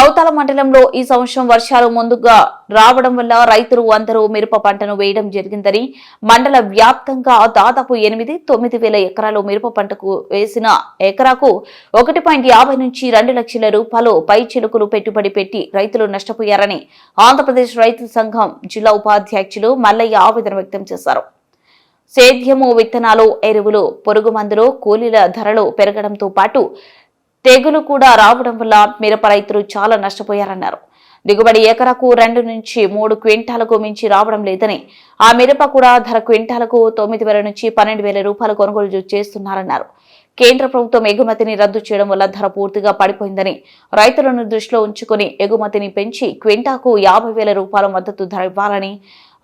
కౌతాల మండలంలో ఈ సంవత్సరం వర్షాలు ముందుగా రావడం వల్ల రైతులు అందరూ మిరప పంటను వేయడం జరిగిందని మండల వ్యాప్తంగా దాదాపు ఎనిమిది తొమ్మిది వేల ఎకరాలు మిరప పంటకు వేసిన ఎకరాకు ఒకటి పాయింట్ యాభై నుంచి రెండు లక్షల రూపాయలు పై చిలుకలు పెట్టుబడి పెట్టి రైతులు నష్టపోయారని ఆంధ్రప్రదేశ్ రైతు సంఘం జిల్లా ఉపాధ్యక్షులు మల్లయ్య ఆవేదన వ్యక్తం చేశారు. సేద్యము విత్తనాలు ఎరువులు పొరుగు మందులు కూలీల ధరలు పెరగడంతో పాటు తెగులు కూడా రావడం వల్ల మిరప రైతులు చాలా నష్టపోయారన్నారు. దిగుబడి ఎకరాకు రెండు నుంచి మూడు క్వింటాలకు మించి రావడం లేదని ఆ మిరప కూడా ధర క్వింటాలకు తొమ్మిది వేల నుంచి పన్నెండు వేల రూపాయలు కొనుగోలు చేస్తున్నారన్నారు. కేంద్ర ప్రభుత్వం ఎగుమతిని రద్దు చేయడం వల్ల ధర పూర్తిగా పడిపోయిందని రైతులను దృష్టిలో ఉంచుకుని ఎగుమతిని పెంచి క్వింటాకు యాభై వేల రూపాయల మద్దతు ధర ఇవ్వాలని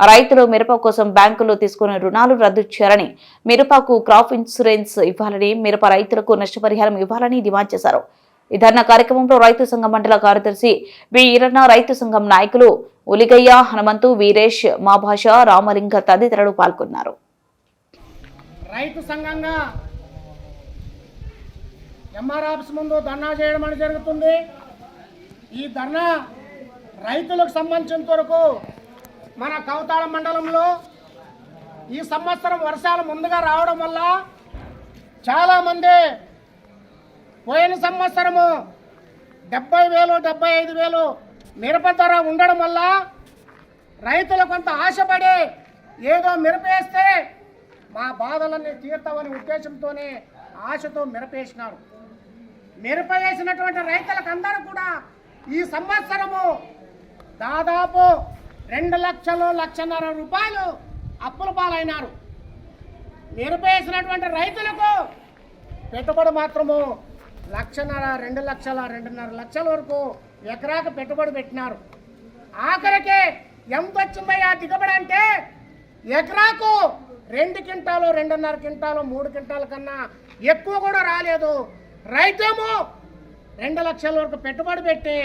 రైతులు మిరప కోసం బ్యాంకుల్లో తీసుకున్న రుణాలు రద్దు చేయాలని మిరపకు క్రాప్ ఇన్సూరెన్స్ ఇవ్వాలని మిరప రైతులకు నష్టపరిహారం ఇవ్వాలని డిమాండ్ చేశారు. ఈ ధర్నా కార్యక్రమంలో రైతు సంఘం మండల కార్యదర్శి వి ఈరన్న రైతు సంఘం నాయకులు ఉలిగయ్య హనుమంతు వీరేష్ మాభాష రామలింగ తదితరులు పాల్గొన్నారు. రైతు సంఘంగా ఎంఆర్ ఆఫీస్ ముందు ధర్నా చేయడం అనేది జరుగుతుంది. ఈ ధర్నా రైతులకు సంబంధించినంత వరకు మన కవతాళ మండలంలో ఈ సంవత్సరం వర్షాలు ముందుగా రావడం వల్ల చాలామంది పోయిన సంవత్సరము డెబ్బై వేలు డెబ్బై ఐదు వేలు మిరప ధర ఉండడం వల్ల రైతులు కొంత ఆశపడి ఏదో మిరపేస్తే మా బాధలన్నీ తీర్తామనే ఉద్దేశంతోనే ఆశతో మిరపేసినారు. మిరప వేసినటువంటి రైతులకు అందరూ కూడా ఈ సంవత్సరము దాదాపు రెండు లక్షలు లక్షన్నర రూపాయలు అప్పుల పాలైనారు. మిరప వేసినటువంటి రైతులకు పెట్టుబడి మాత్రము లక్షన్నర రెండు లక్షల రెండున్నర లక్షల వరకు ఎకరాకు పెట్టుబడి పెట్టినారు. ఆఖరికి ఎంత వచ్చిందయ్యా దిగుబడి అంటే ఎకరాకు రెండు క్వింటాలు రెండున్నర క్వింటాలు మూడు క్వింటాల కన్నా ఎక్కువ కూడా రాలేదు. రైతేమో రెండు లక్షల వరకు పెట్టుబడి పెట్టి